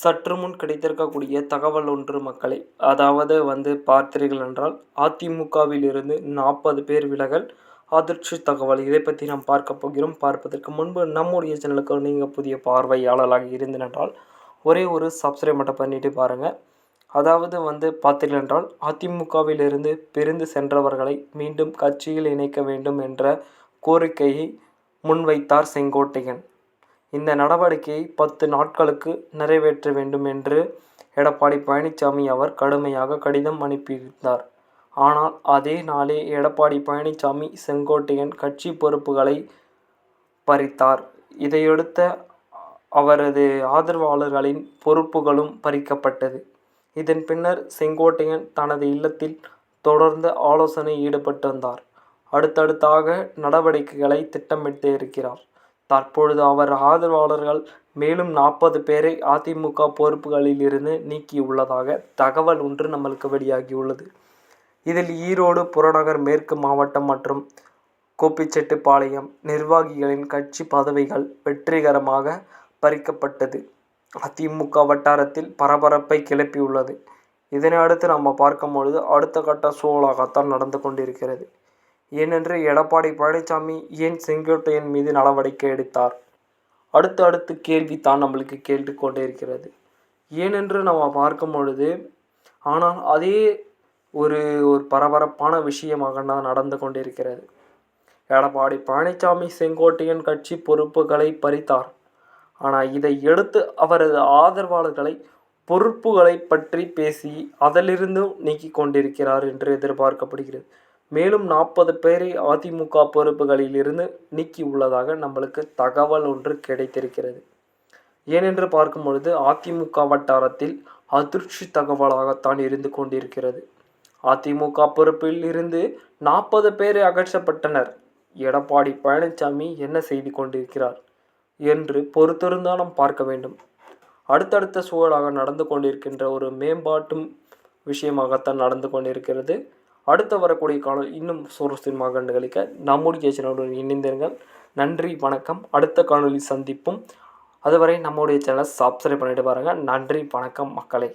சற்று முன் கிடைத்திருக்கக்கூடிய தகவல் ஒன்று மக்களை. அதாவது வந்து பார்த்தீர்கள் என்றால் அதிமுகவில் இருந்து நாற்பது பேர் விலகல் அதிர்ச்சி தகவல். இதை பற்றி நாம் பார்க்க போகிறோம். பார்ப்பதற்கு முன்பு நம்முடைய சேனலுக்கு நீங்கள் புதிய பார்வையாளராக இருந்தனென்றால் ஒரே ஒரு சப்ஸ்கிரைப் மட்டும் பண்ணிட்டு பாருங்கள் அதாவது வந்து பார்த்தீர்கள் என்றால் அதிமுகவிலிருந்து பிரிந்து சென்றவர்களை மீண்டும் கட்சியில் இணைக்க வேண்டும் என்ற கோரிக்கையை முன்வைத்தார் செங்கோட்டையன். இந்த நடவடிக்கையை பத்து நாட்களுக்கு நிறைவேற்ற வேண்டும் என்று எடப்பாடி பழனிசாமி அவர் கடுமையாக கடிதம் அனுப்பியிருந்தார். ஆனால் அதே நாளே எடப்பாடி பழனிசாமி செங்கோட்டையன் கட்சி பொறுப்புகளை பறித்தார். இதையடுத்த அவரது ஆதரவாளர்களின் பொறுப்புகளும் பறிக்கப்பட்டது. இதன் பின்னர் செங்கோட்டையன் தனது இல்லத்தில் தொடர்ந்து ஆலோசனை ஈடுபட்டு வந்தார். அடுத்தடுத்தாக நடவடிக்கைகளை திட்டமிட்டு இருக்கிறார் தற்பொழுது அவர் ஆதரவாளர்கள் மேலும் நாற்பது பேரை அதிமுக பொறுப்புகளில் இருந்து நீக்கியுள்ளதாக தகவல் ஒன்று நம்மளுக்கு வெளியாகியுள்ளது. இதில் ஈரோடு புறநகர் மேற்கு மாவட்டம் மற்றும் கோபிச்செட்டிப்பாளையம் நிர்வாகிகளின் கட்சி பதவிகள் வெற்றிகரமாக பறிக்கப்பட்டது. அதிமுக வட்டாரத்தில் பரபரப்பை கிளப்பியுள்ளது. இதனை அடுத்து நம்ம பார்க்கும்பொழுது அடுத்த கட்ட சூழலாகத்தான் நடந்து கொண்டிருக்கிறது. ஏனென்று எடப்பாடி பழனிசாமி ஏன் செங்கோட்டையன் மீது நடவடிக்கை எடுத்தார்? அடுத்து அடுத்து கேள்வி தான் நம்மளுக்கு கேட்டு கொண்டே இருக்கிறது. ஏனென்று நம்ம பார்க்கும் பொழுது ஆனால் அதே ஒரு ஒரு பரபரப்பான விஷயமாக நான் நடந்து கொண்டிருக்கிறது எடப்பாடி பழனிசாமி செங்கோட்டையன் கட்சி பொறுப்புகளை பறித்தார். ஆனால் இதை எடுத்து அவரது ஆதரவாளர்களை பொறுப்புகளை பற்றி பேசி அதிலிருந்தும் நீக்கி கொண்டிருக்கிறார் என்று எதிர்பார்க்கப்படுகிறது. மேலும் நாற்பது பேரை அதிமுக பொறுப்புகளில் இருந்து நீக்கி உள்ளதாக நம்மளுக்கு தகவல் ஒன்று கிடைத்திருக்கிறது. ஏனென்று பார்க்கும் பொழுது அதிமுக வட்டாரத்தில் அதிர்ச்சி தகவலாகத்தான் இருந்து கொண்டிருக்கிறது. அதிமுக பொறுப்பில் இருந்து நாற்பது பேரை அகற்றப்பட்டனர். எடப்பாடி பழனிசாமி என்ன செய்து கொண்டிருக்கிறார் என்று பொறுத்திருந்தால் நாம் பார்க்க வேண்டும். அடுத்தடுத்த சூழலாக நடந்து கொண்டிருக்கின்ற ஒரு மேம்பாட்டும் விஷயமாகத்தான் நடந்து கொண்டிருக்கிறது. அடுத்து வரக்கூடிய காலம் இன்னும் சுவாரஸ்யமாக கண்டுகளிக்க நம்முடைய சேனலுடன் இணைந்திருங்கள். நன்றி வணக்கம். அடுத்த காணொலி சந்திப்பும். அதுவரை நம்முடைய சேனலை சப்ஸ்கிரைப் பண்ணிட்டு பாருங்கள் நன்றி வணக்கம் மக்களை.